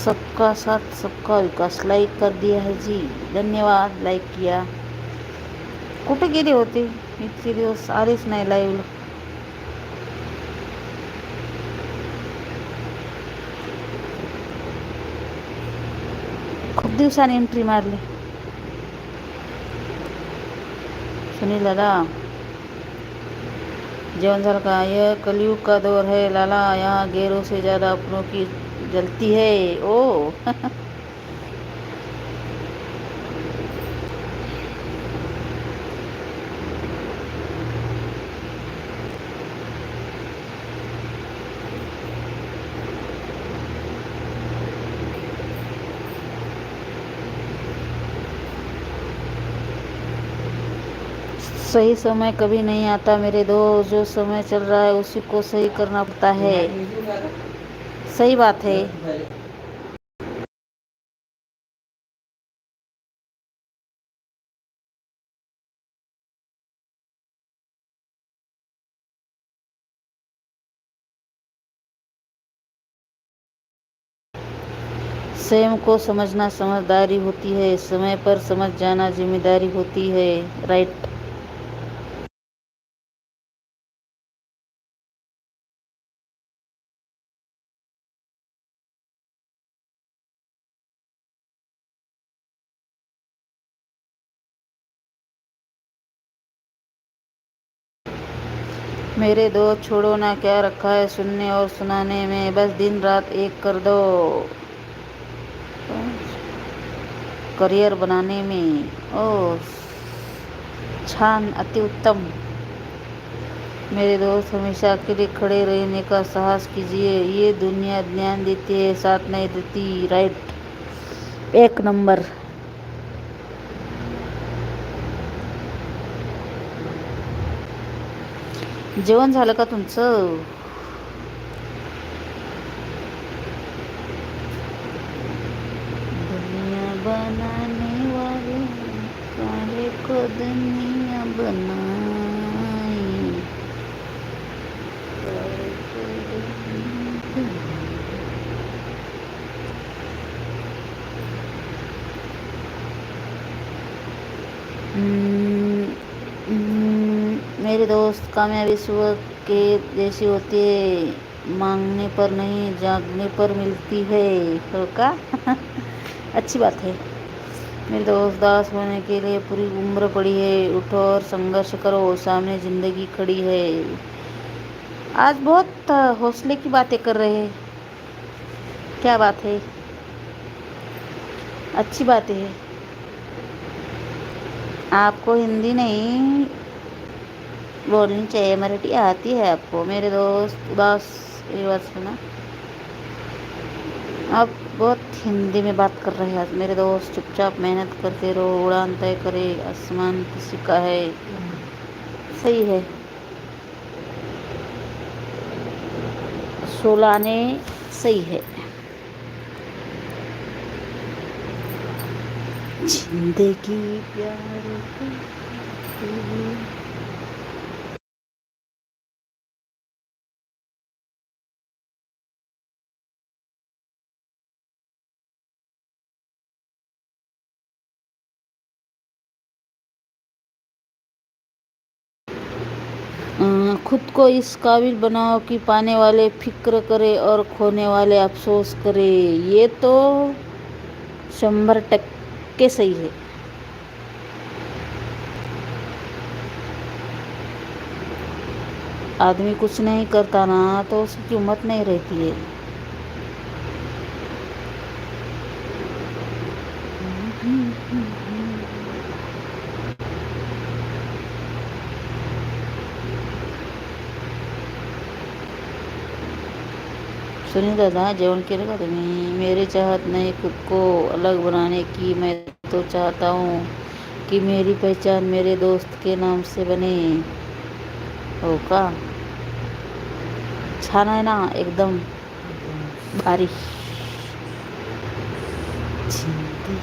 सबका साथ, सबका विकास। लाईक कर दिया है जी। धन्यवाद। लाईक किया। कुठे गेले होते इतके दिवस आलेच नाही लाईव्हला खूप दिवसांनी एंट्री मारली सुनील दादा। जीवन झालं का यह कलयुग का दौर है। लाला, यहाँ गैरों से ज़्यादा अपनों की जलती है, ओ। सही समय कभी नहीं आता मेरे दो जो समय चल रहा है उसी को सही करना पड़ता है। सही बात है। स्वयं को समझना समझदारी होती है। समय पर समझ जाना ज़िम्मेदारी होती है। राइट। मेरे दो छोड़ो ना, क्या रखा है सुनने और सुनाने में? बस दिन रात एक कर दो। करियर बनाने में। ओ, छान, अति उत्तम। मेरे दोस्त हमेशा अकेले खड़े रहने का साहस कीजिए। ये दुनिया ज्ञान देती है, साथ नहीं देती। राइट। एक नंबर। जेवण झालं का तुमचं? बनाने वाले काले को दुनिया बनाई हम्म, मेरे दोस्त कामयाबी सुबह के जैसी होती है, मांगने पर नहीं, जागने पर मिलती है। हो का? अच्छी बात है। मेरे दोस्त दास होने के लिए पूरी उम्र पड़ी है। उठो और संघर्ष करो। सामने ज़िंदगी खड़ी है। आज बहुत हौसले की बातें कर रहे हैं। क्या बात है? अच्छी बात है। आपको हिंदी नहीं बोलनी चाहिए मराठी आती है आपको, मेरे दोस्त, उदास आप बहुत हिंदी में बात कर रहे हैं, मेरे दोस्त, चुपचाप मेहनत करते रहो, उड़ान तय करे, आसमान किसी का है। सही है। सोलाने सही है। ज़िंदगी प्यार की अं, खुद को इस काबिल बनाओ कि पाने वाले फ़िक्र करे और खोने वाले अफसोस करे। ये तो शंभर टक्के सही है। आदमी कुछ नहीं करता ना तो उसकी हिम्मत नहीं रहती है। सुनील दादा जेवण केलं का तुम्ही मेरी चाहत नहीं, खुद को अलग बनाने की मैं तो चाहता हूँ कि मेरी पहचान मेरे दोस्त के नाम से बने। हो का? छान आहे ना, एकदम भारी ज़िंदगी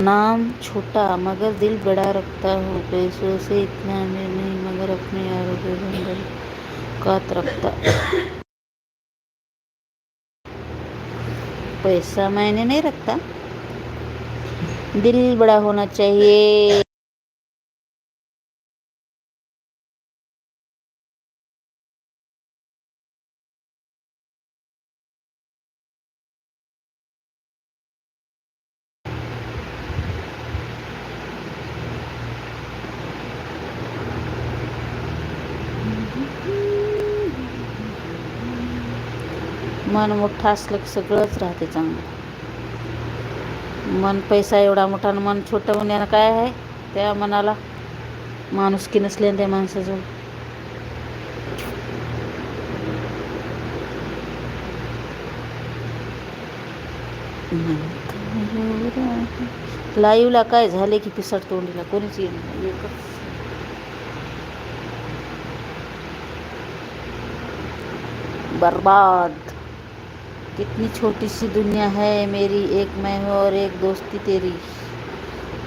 नाम छोटा, मगर दिल बड़ा रखता हूँ। पैसों से इतना अमीर नहीं, मगर अपने आरोग्य जंगल कात रखता पैसा मैंने नहीं रखता। दिल बड़ा होना चाहिए। मन मोठं असलं की सगळंच राहते चांगलं. मन पैसा एवढा मोठा आणि मन छोटं होण्यानं काय आहे? त्या मनाला माणुसकी नसल्याने त्या माणसाजवळ. लाईव्हला काय झाले की पिसाट तोंडीला? कोणीच येईल बर्बाद. कितनी छोटी सी दुनिया है मेरी, एक मैं हूँ और एक दोस्ती तेरी।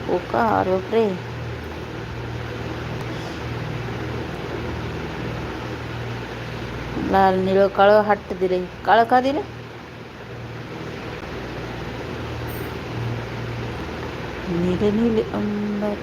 ओ का अरे बापरे लाल निळं काळं हट्ट दिले काळं का दिले नीले नीले अंबर।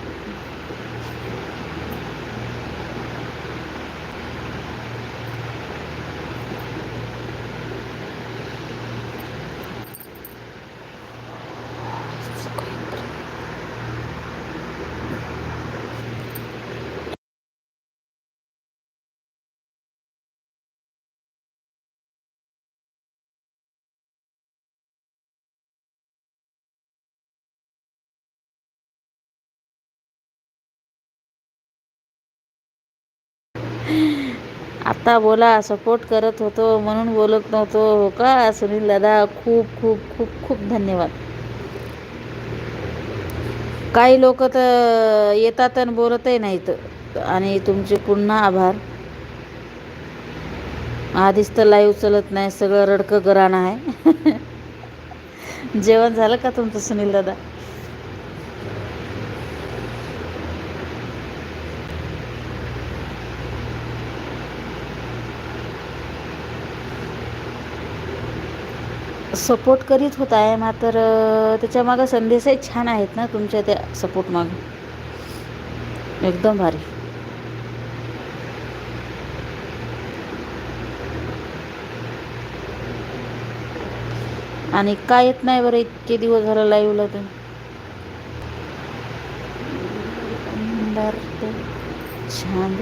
आत्ता बोला सपोर्ट करत होतो म्हणून बोलत नव्हतो. हो का सुनील दादा? खूप खूप खूप खूप धन्यवाद. काही लोक तर येतात आणि बोलतही नाहीत. आणि तुमचे पुन्हा आभार. आधीच तर लाईव्ह चलत नाही सगळं रडकं गराणं आहे. जेवण झालं का तुमचं सुनील दादा? सपोर्ट करीत होत आहे मात्र त्याच्यामागं संदेशही छान आहेत ना तुमच्या त्या सपोर्ट मागं? एकदम भारी. आणि काय येत नाही बरं इतके दिवस झालं लाईव्हला तर? छान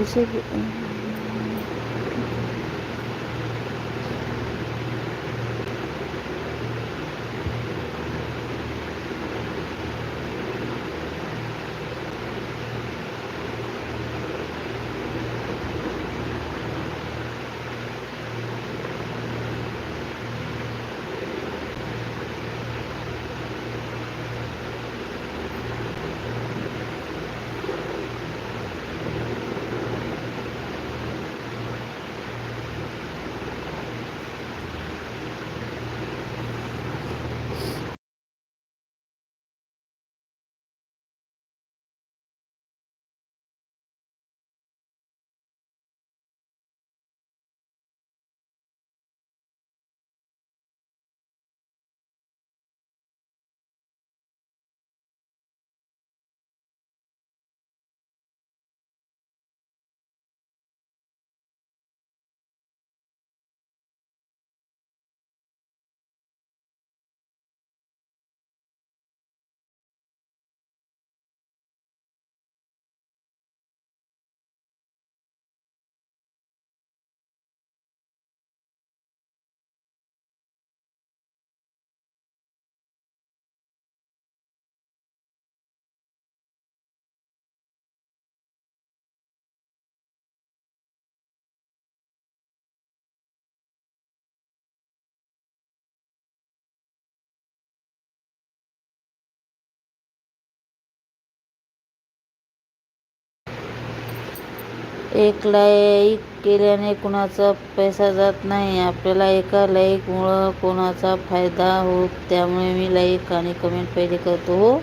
एक लाईक केल्याने कुणाचा पैसा जात नाही. आपल्याला एका लाईकमुळं कोणाचा फायदा होत त्यामुळे मी लाईक आणि कमेंट पहिले करतो हो.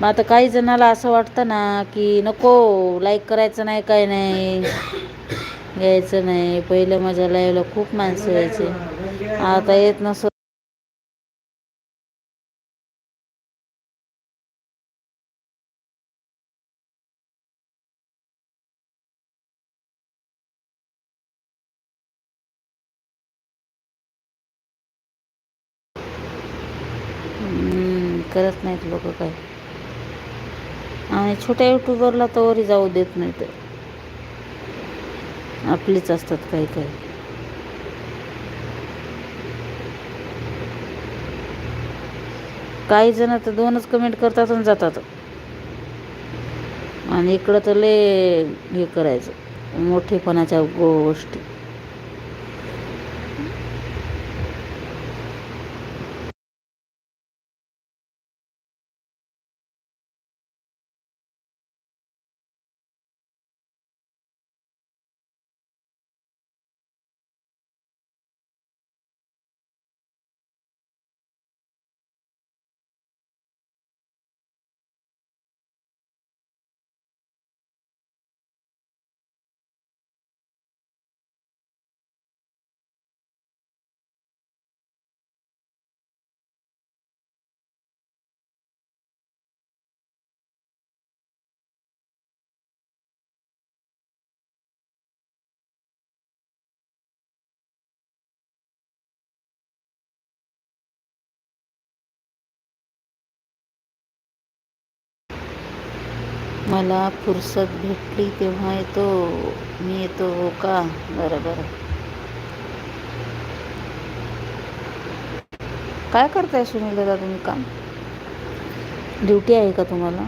मग आता काही जणाला असं वाटतं ना की नको लाईक करायचं नाही काय नाही. घ्यायचं नाही. पहिलं माझ्या लाईव्हला खूप माणसं यायचे. आता येत नस करत नाहीत लोक काय आणि छोट्या युट्यूबरला तर वरी जाऊ देत नाही तर आपलीच असतात काही काही. काही जण तर दोनच कमेंट करतात आणि जातात. आणि इकडं तर लय हे करायचं. मोठेपणाच्या गोष्टी मला फुरसत भेटली तेव्हा येतो मी येतो हो का? बरं बरं. काय करताय सुनील दादा तुम्ही काम? ड्युटी आहे का तुम्हाला?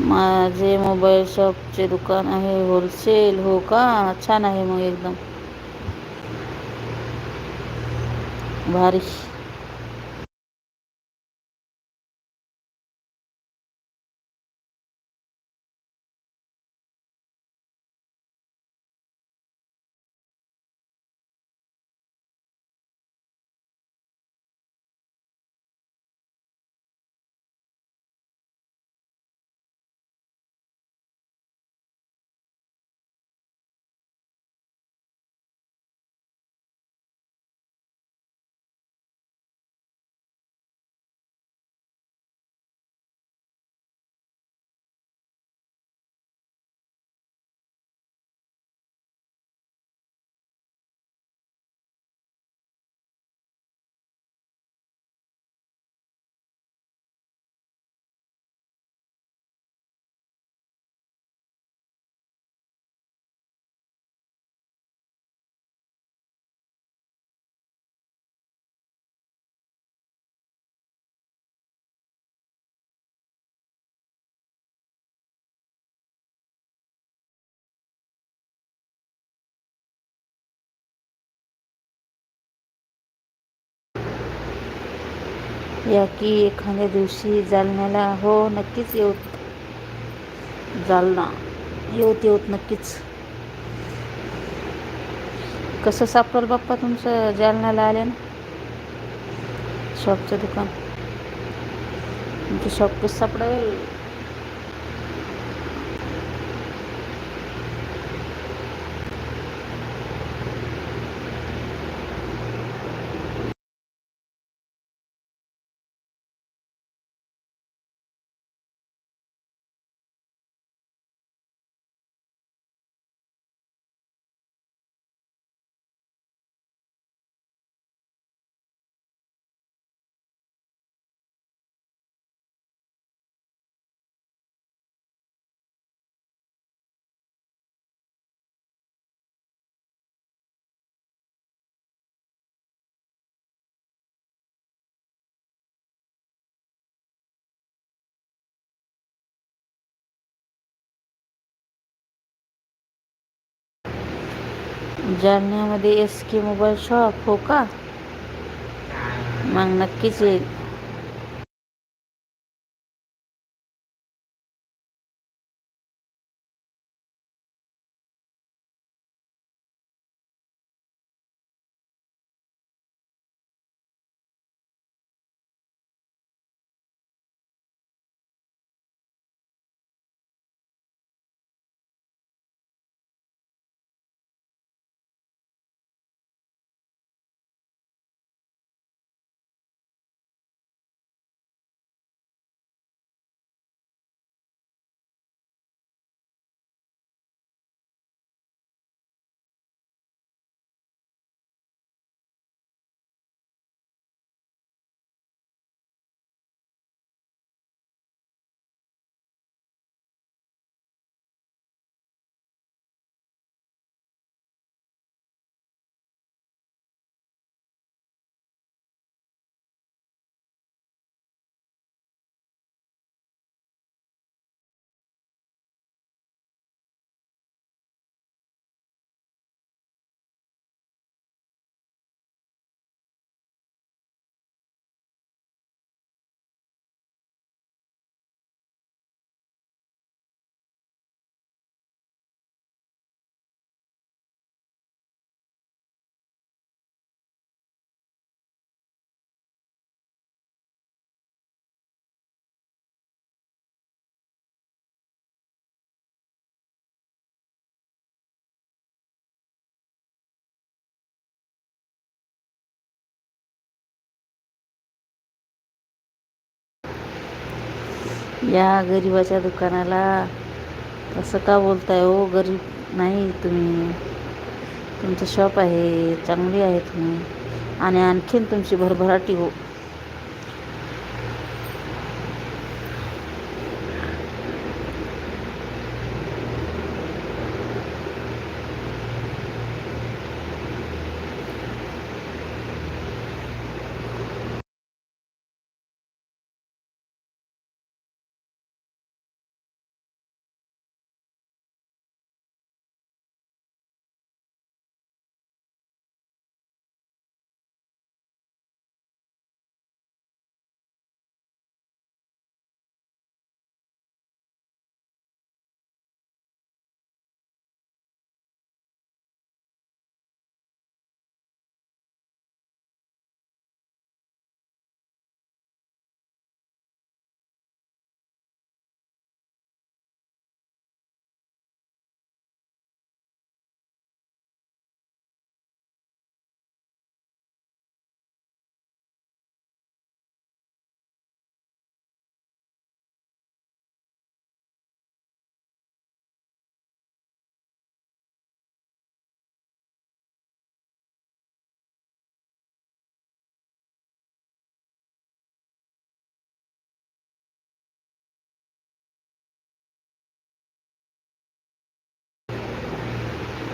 माझे मोबाईल शॉपचे दुकान आहे होलसेल हो का? छान आहे मग एकदम. भारी. या की एखाद्या दिवशी जालन्याला हो नक्कीच येऊ जालना. येऊत येऊत नक्कीच. कसं सापडेल बाप्पा तुमचं? जालन्याला आले ना? शॉपचं दुकान. तुमचं शॉप कसं सापडेल? जालन्यामध्ये एस के मोबाईल शॉप हो का? मग नक्कीच येईल. या गरिबाच्या दुकानाला. असं का बोलताय हो? गरीब नाही तुम्ही. तुमचं शॉप आहे चांगली आहे तुम्ही. आणि आणखीन तुमची भरभराटी हो.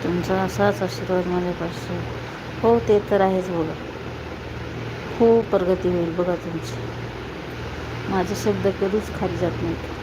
तुमचा असाच आशीर्वाद माझ्यापासून हो ते तर आहेच बघा. खूप प्रगती होईल बघा तुमची. माझे शब्द कधीच खाली जात नाहीत.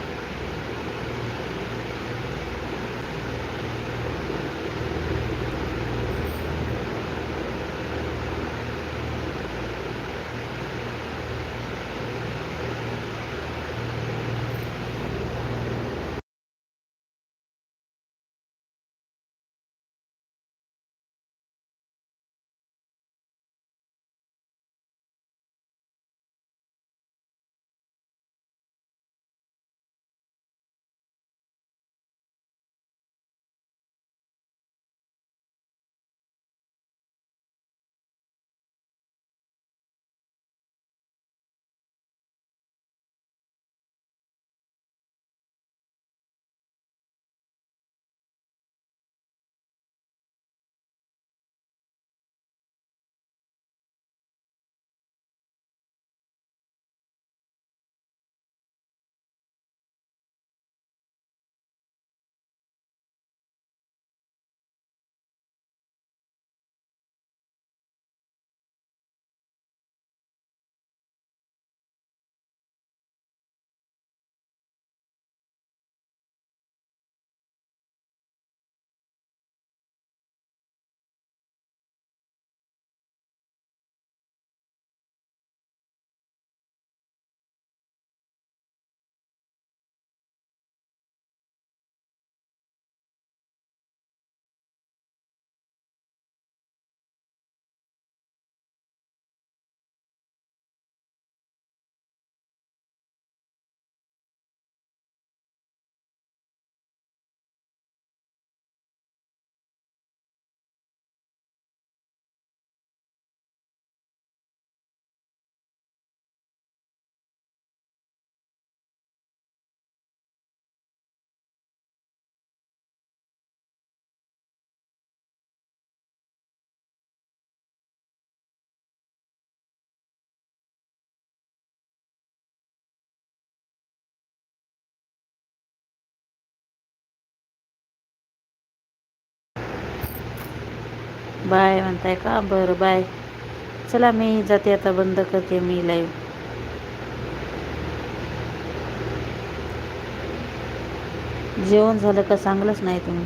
बाय म्हणताय का? बरं बाय. चला मी जाते आता बंद करते मी लाईव्ह जेवण झालं का? चांगलंच नाही तुम्ही.